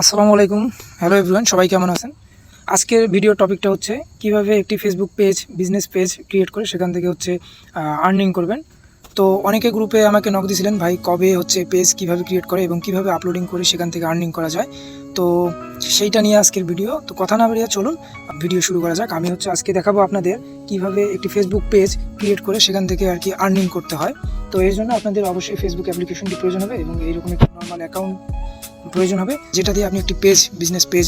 আসসালামু আলাইকুম। Hello everyone সবাই কেমন আছেন? আজকের ভিডিও টপিকটা হচ্ছে কীভাবে একটি Facebook page business page create করে সেখান থেকে হচ্ছে আর্নিং করবেন। তো অনেকে গ্রুপে আমাকে নক দিয়েছিলেন ভাই, কবে হচ্ছে পেজ কীভাবে ক্রিয়েট করে এবং কীভাবে আপলোডিং করে সেখান থেকে আর্নিং করা যায়? তো সেইটা নিয়ে আজকের ভিডিও তো কথা না বেরিয়ে চলুন ভিডিও শুরু করা যাক। আমি হচ্ছে আজকে দেখাবো আপনাদের কীভাবে একটি ফেসবুক পেজ ক্রিয়েট করে সেখান থেকে আর কি আর্নিং করতে হয়। তো এর জন্য আপনাদের অবশ্যই ফেসবুক অ্যাপ্লিকেশনটি প্রয়োজন হবে এবং এইরকম একটি নর্মাল অ্যাকাউন্ট প্রয়োজন হবে, যেটা দিয়ে আপনি একটি পেজ বিজনেস পেজ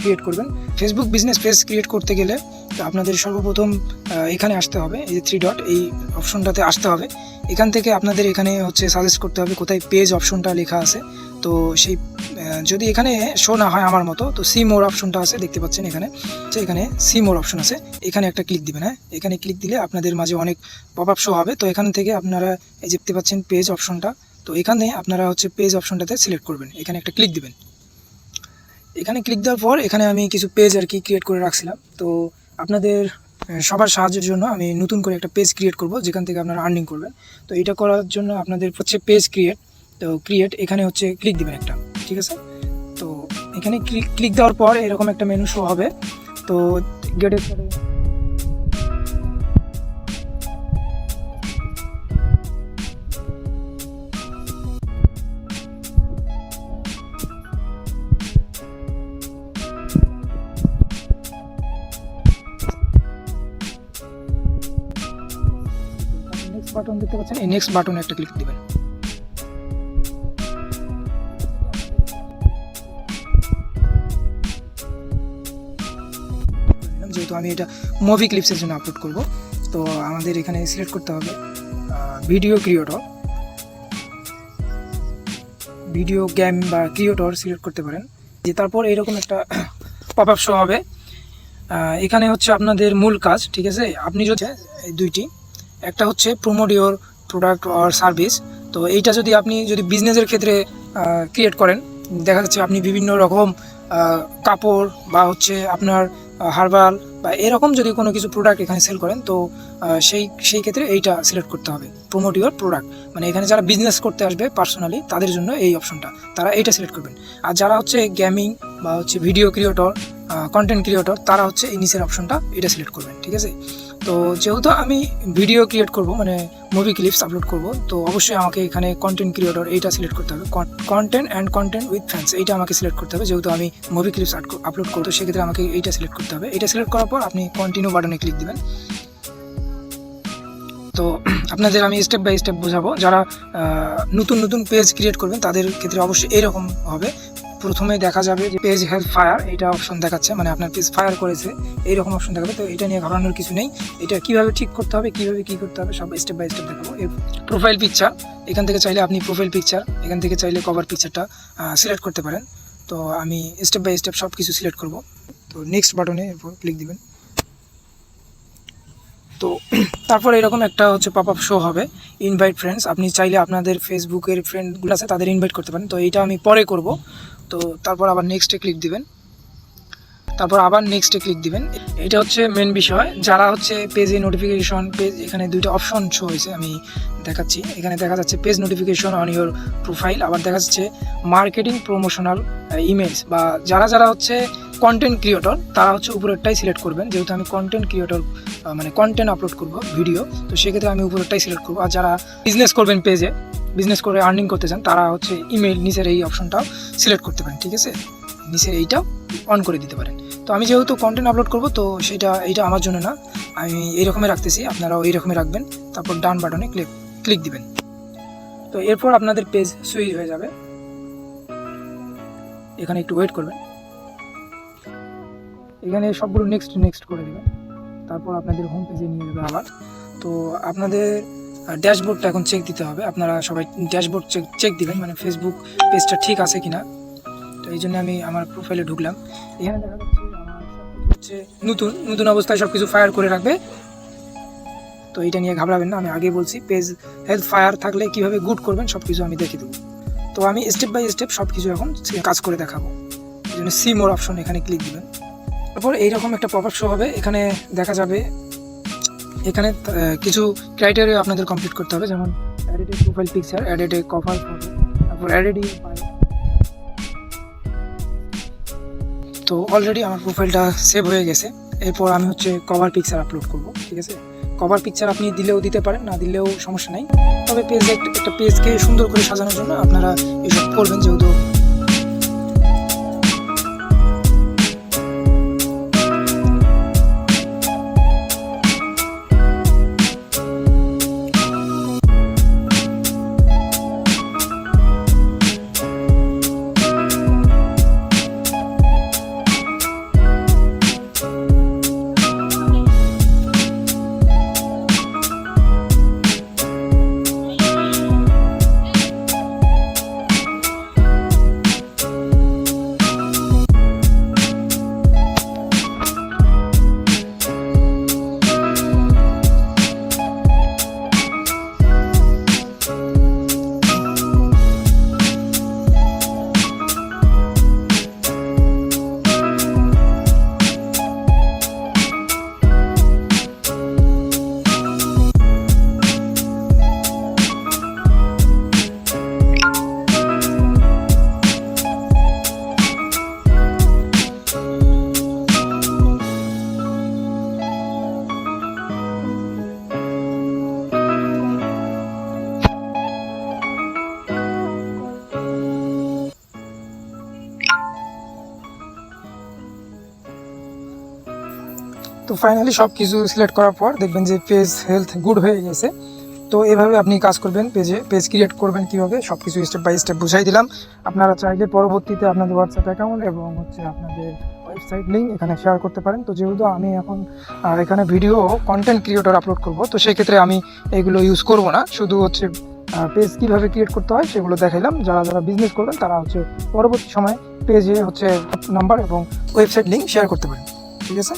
ক্রিয়েট করবেন। ফেসবুক বিজনেস পেজ ক্রিয়েট করতে গেলে আপনাদের সর্বপ্রথম এখানে আসতে হবে, এই থ্রি ডট এই অপশনটাতে আসতে হবে। এখান থেকে আপনাদের এখানে হচ্ছে সাজেস্ট করতে হবে কোথায় পেজ অপশনটা লেখা আছে। তো সেই যদি এখানে শো না হয় আমার মতো, তো সি মোর অপশনটা আছে, দেখতে পাচ্ছেন এখানে। তো এখানে সি মোর অপশন আছে। এখানে একটা ক্লিক দিবেন হ্যাঁ? এখানে ক্লিক দিলে আপনাদের মাঝে অনেক পপ আপ শো হবে। তো এখান থেকে আপনারা এই দেখতে পাচ্ছেন পেজ অপশনটা তো এখানে আপনারা হচ্ছে পেজ অপশনটাতে সিলেক্ট করবেন। এখানে একটা ক্লিক দিবেন। এখানে ক্লিক দেওয়ার পর এখানে আমি কিছু পেজ আর কি ক্রিয়েট করে রাখছিলাম। তো আপনাদের সবার সাহায্যের জন্য আমি নতুন করে একটা পেজ ক্রিয়েট করব, যেখান থেকে আপনারা আর্নিং করবেন। তো এটা করার জন্য আপনাদের হচ্ছে পেজ ক্রিয়েট তো ক্রিয়েট এখানে হচ্ছে ক্লিক দিবেন একটা, ঠিক আছে? তো এখানে ক্লিক দেওয়ার পর এরকম একটা মেনু শো হবে। তো গেটের বাটন দেখতে পাচ্ছেন? এই নেক্সট বাটনে একটা ক্লিক দিবেন। যেহেতু আমি এটা মুভি ক্লিপসের জন্য আপলোড করব, তো আমাদের এখানে সিলেক্ট করতে হবে ভিডিও ক্রিয়েটর ভিডিও গেম বা ক্রিয়েটর সিলেক্ট করতে পারেন। যে তারপর এরকম একটা পপ আপ শো হবে এখানে হচ্ছে আপনাদের মূল কাজ, ঠিক আছে? আপনি যদি দুইটি। একটা হচ্ছে promote your product or service তো এইটা যদি আপনি যদি বিজনেসের ক্ষেত্রে ক্রিয়েট করেন, দেখা যাচ্ছে আপনি বিভিন্ন রকম কাপড় বা হচ্ছে আপনার হার্বাল বা এরকম যদি কোনো কিছু প্রোডাক্ট এখানে সেল করেন, তো সেই সেই ক্ষেত্রে এইটা সিলেক্ট করতে হবে। প্রমোট ইওর প্রোডাক্ট মানে এখানে যারা বিজনেস করতে আসবে পার্সোনালি তাদের জন্য এই অপশনটা তারা এইটা সিলেক্ট করবেন। আর যারা হচ্ছে গেমিং বা হচ্ছে ভিডিও ক্রিয়েটর কন্টেন্ট ক্রিয়েটর তারা হচ্ছে এই নিচের অপশনটা এটা সিলেক্ট করবেন, ঠিক আছে? তো যেহেতু আমি ভিডিও ক্রিয়েট করব মানে মুভি ক্লিপস আপলোড করব, তো অবশ্যই আমাকে এখানে কন্টেন্ট ক্রিয়েটর এইটা সিলেক্ট করতে হবে। Content and content with fans এইটা আমাকে সিলেক্ট করতে হবে। যেহেতু আমি মুভি ক্লিপস আপলোড করব সেক্ষেত্রে আমাকে এইটা সিলেক্ট করতে হবে। এটা সিলেক্ট করার আপনি কন্টিনিউ বাটনে ক্লিক দিবেন। তো আপনাদের আমি স্টেপ বাই স্টেপ বোঝাবো। যারা নতুন নতুন পেজ ক্রিয়েট করবেন, তাদের ক্ষেত্রে অবশ্যই এরকম হবে। প্রথমে দেখা যাবে যে পেজ হেলথ ফায়ার এটা অপশন দেখাচ্ছে মানে আপনার পেজ ফায়ার করেছে এইরকম অপশন দেখাবে। তো এটা নিয়ে ঘাবড়ানোর কিছু নেই। এটা কীভাবে ঠিক করতে হবে, কীভাবে কি করতে হবে, সব স্টেপ বাই স্টেপ দেখাবো। প্রোফাইল পিকচার এখান থেকে চাইলে আপনি প্রোফাইল পিকচার এখান থেকে চাইলে কভার পিকচারটা সিলেক্ট করতে পারেন। তো আমি স্টেপ বাই স্টেপ সব কিছু সিলেক্ট করব। তো নেক্সট বাটনে ক্লিক দিবেন। তো তারপর এরকম একটা হচ্ছে পপ আপ শো হবে ইনভাইট ফ্রেন্ডস আপনি চাইলে আপনাদের ফেসবুকের ফ্রেন্ডগুলো আছে, তাদের ইনভাইট করতে পারেন। তো এইটা আমি পরে করব। তো তারপর আবার নেক্সটে ক্লিক দিবেন। তারপর আবার নেক্সটে ক্লিক দিবেন। এটা হচ্ছে মেন বিষয়। যারা হচ্ছে পেজে নোটিফিকেশন পেজ এখানে দুইটা অপশন শো হয়েছে, আমি দেখাচ্ছি। এখানে দেখা যাচ্ছে page notification on your profile আবার দেখা যাচ্ছে মার্কেটিং প্রমোশনাল ইমেলস বা যারা যারা হচ্ছে কন্টেন্ট ক্রিয়েটর তারা হচ্ছে উপরেরটাই সিলেক্ট করবেন। যেহেতু আমি কন্টেন্ট ক্রিয়েটর মানে কন্টেন্ট আপলোড করব ভিডিও তো সেক্ষেত্রে আমি উপরেরটাই সিলেক্ট করব। আর যারা বিজনেস করবেন পেজে বিজনেস করে আর্নিং করতে চান, তারা হচ্ছে ইমেল নিচের এই অপশনটাও সিলেক্ট করতে পারেন, ঠিক আছে? নিচের এইটাও অন করে দিতে পারেন। তো আমি যেহেতু কন্টেন্ট আপলোড করব, তো সেটা, এইটা আমার জন্য না। আমি এইরকমই রাখতেছি, আপনারাও এইরকমই রাখবেন। তারপর ডান বাটনে ক্লিক ক্লিক দিবেন। তো এরপর আপনাদের পেজ সুইচ হয়ে যাবে। এখানে একটু ওয়েট করবেন। এখানে সবগুলো নেক্সট নেক্সট করে দেবেন তারপর আপনাদের হোম পেজে নিয়ে যাবে আবার। তো আপনাদের ড্যাশবোর্ডটা এখন চেক দিতে হবে। আপনারা সবাই ড্যাশবোর্ড চেক চেক দিবেন মানে ফেসবুক পেজটা ঠিক আছে কি না তো এই জন্য আমি আমার প্রোফাইলে ঢুকলাম। এখানে দেখা যাচ্ছে আমার হচ্ছে নতুন নতুন অবস্থায় সব কিছু ফায়ার করে রাখবে। তো এটা নিয়ে ঘাবড়াবেন না, আমি আগে বলছি পেজ হেলথ ফায়ার থাকলে কীভাবে গুড করবেন সব কিছু আমি দেখিয়ে দেবো। তো আমি স্টেপ বাই স্টেপ সব কিছু এখন কাজ করে দেখাবো। এই জন্য সি মোর অপশন এখানে ক্লিক দিবেন। তারপর এইরকম একটা পপ শো হবে। এখানে দেখা যাবে, এখানে কিছু ক্রাইটেরিয়া আপনাদের কমপ্লিট করতে হবে। যেমন অ্যাডিটে প্রোফাইল পিকচার অ্যাডিটে কভার ফটো তারপর অ্যাডিটে তো অলরেডি আমার প্রোফাইলটা সেভ হয়ে গেছে। এরপর আমি হচ্ছে কভার পিকচার আপলোড করব, ঠিক আছে? কভার পিকচার আপনি দিলেও দিতে পারেন, না দিলেও সমস্যা নাই। তবে পেজ একটা পেজকে সুন্দর করে সাজানোর জন্য আপনারা এসব করবেন, যেহেতু তো ফাইনালি সব কিছু সিলেক্ট করার পর দেখবেন যে পেজ হেলথ গুড হয়ে গেছে। তো এভাবে আপনি কাজ করবেন পেজে পেজ ক্রিয়েট করবেন কীভাবে সব কিছু স্টেপ বাই স্টেপ বুঝাই দিলাম। আপনারা চাইলে পরবর্তীতে আপনাদের হোয়াটসঅ্যাপ অ্যাকাউন্ট এবং হচ্ছে আপনাদের ওয়েবসাইট লিঙ্ক এখানে শেয়ার করতে পারেন। তো যেহেতু আমি এখন এখানে ভিডিও কন্টেন্ট ক্রিয়েটর আপলোড করব, তো সেক্ষেত্রে আমি এগুলো ইউজ করব না। শুধু হচ্ছে পেজ কীভাবে ক্রিয়েট করতে হয় সেগুলো দেখাইলাম। যারা যারা বিজনেস করবেন, তারা হচ্ছে পরবর্তী সময় পেজে হচ্ছে নাম্বার এবং ওয়েবসাইট লিঙ্ক শেয়ার করতে পারেন। ঠিক আছে?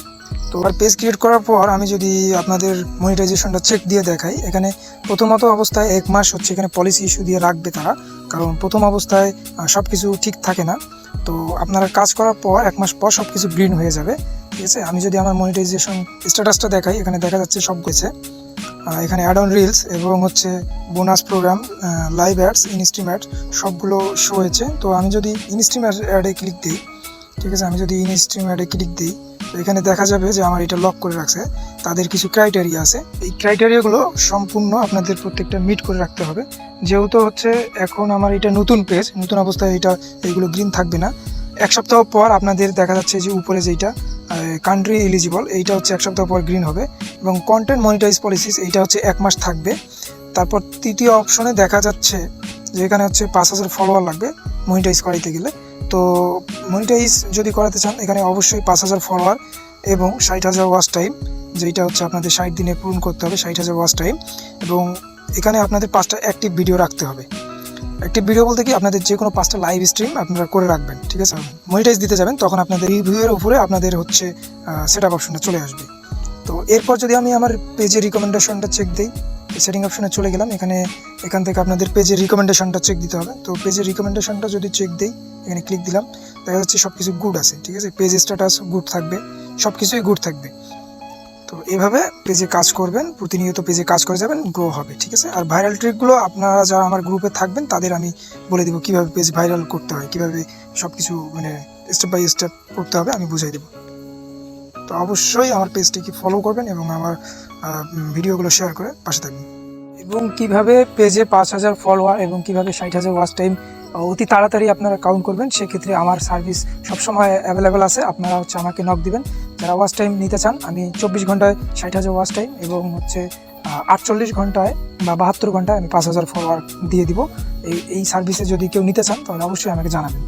তো আর পেজ ক্রিয়েট করার পর আমি যদি আপনাদের মনিটাইজেশনটা চেক দিয়ে দেখাই, এখানে প্রথমত অবস্থায় এক মাস হচ্ছে এখানে পলিসি ইস্যু দিয়ে রাখবে তারা। কারণ প্রথম অবস্থায় সব কিছু ঠিক থাকে না। তো আপনারা কাজ করার পর এক মাস পর সব কিছু গ্রিন হয়ে যাবে। ঠিক আছে? আমি যদি আমার মনিটাইজেশন স্ট্যাটাসটা দেখাই, এখানে দেখা যাচ্ছে সব গেছে। এখানে অ্যাড অন রিলস এবং হচ্ছে bonus program live ads instream ad সবগুলো শো হয়েছে। তো আমি যদি ইনস্ট্রিম অ্যাডে ক্লিক দিই ঠিক আছে, আমি যদি ইনস্ট্রিম অ্যাডে ক্লিক দিই, তো এখানে দেখা যাবে যে আমার এটা লক করে রাখছে। তাদের কিছু ক্রাইটেরিয়া আছে। এই ক্রাইটেরিয়াগুলো সম্পূর্ণ আপনাদের প্রত্যেকটা মিট করে রাখতে হবে। যেহেতু হচ্ছে এখন আমার এটা নতুন পেজ নতুন অবস্থায় এটা এইগুলো গ্রিন থাকবে না। এক সপ্তাহ পর আপনাদের দেখা যাচ্ছে যে উপরে যেটা কান্ট্রি এলিজিবল এইটা হচ্ছে এক সপ্তাহ পর গ্রিন হবে। এবং কন্টেন্ট মনিটাইজ পলিসিস এইটা হচ্ছে এক মাস থাকবে। তারপর তৃতীয় অপশনে দেখা যাচ্ছে যে এখানে হচ্ছে পাঁচ হাজার ফলোয়ার লাগবে। মনিটাইজ করাইতে গেলে। তো মনিটাইজ যদি করাতে চান, এখানে অবশ্যই পাঁচ হাজার ফলোয়ার এবং ষাট হাজার ওয়াচ টাইম যেটা হচ্ছে আপনাদের ষাট দিনে পূরণ করতে হবে, ষাট হাজার ওয়াচ টাইম এবং এখানে আপনাদের পাঁচটা অ্যাক্টিভ ভিডিও রাখতে হবে। অ্যাক্টিভ ভিডিও বলতে কি, আপনাদের যে কোনো পাঁচটা লাইভ স্ট্রিম আপনারা করে রাখবেন, ঠিক আছে? মনিটাইজ দিতে যাবেন, তখন আপনাদের রিভিউয়ের উপরে আপনাদের হচ্ছে সেট আপ অপশনটা চলে আসবে। তো এরপর যদি আমি আমার পেজের রিকমেন্ডেশনটা চেক দিই সেটিং অপশনে চলে গেলাম। এখানে এখান থেকে আপনাদের পেজের রিকমেন্ডেশনটা চেক দিতে হবে। তো পেজের রিকমেন্ডেশনটা যদি চেক দিই, এখানে ক্লিক দিলাম, দেখা যাচ্ছে সব কিছু গুড আছে, ঠিক আছে? পেজ স্ট্যাটাস গুড থাকবে সব কিছুই গুড থাকবে। তো এভাবে পেজে কাজ করবেন, প্রতিনিয়ত পেজে কাজ করে যাবেন গ্রো হবে, ঠিক আছে? আর ভাইরাল ট্রিকগুলো আপনারা যারা আমার গ্রুপে থাকবেন, তাদের আমি বলে দেবো কীভাবে পেজ ভাইরাল করতে হয়, কীভাবে সব কিছু মানে স্টেপ বাই স্টেপ করতে হবে, আমি বুঝাই দেবো। তো অবশ্যই আমার পেজটিকে ফলো করবেন এবং আমার ভিডিওগুলো শেয়ার করে পাশে থাকবেন। এবং কীভাবে পেজে পাঁচ হাজার ফলোয়ার এবং কীভাবে ষাট হাজার ওয়াচ টাইম অতি তাড়াতাড়ি আপনারা কাউন্ট করবেন, সেক্ষেত্রে আমার সার্ভিস সবসময় অ্যাভেলেবেল আছে। আপনারা হচ্ছে আমাকে নক দিবেন। যারা ওয়াচ টাইম নিতে চান, আমি চব্বিশ ঘন্টায় ষাট হাজার ওয়াচ টাইম এবং হচ্ছে আটচল্লিশ ঘন্টায় বা বাহাত্তর ঘন্টায় আমি পাঁচ হাজার ফলোয়ার দিয়ে দিব। এই এই সার্ভিসে যদি কেউ নিতে চান, তাহলে অবশ্যই আমাকে জানাবেন।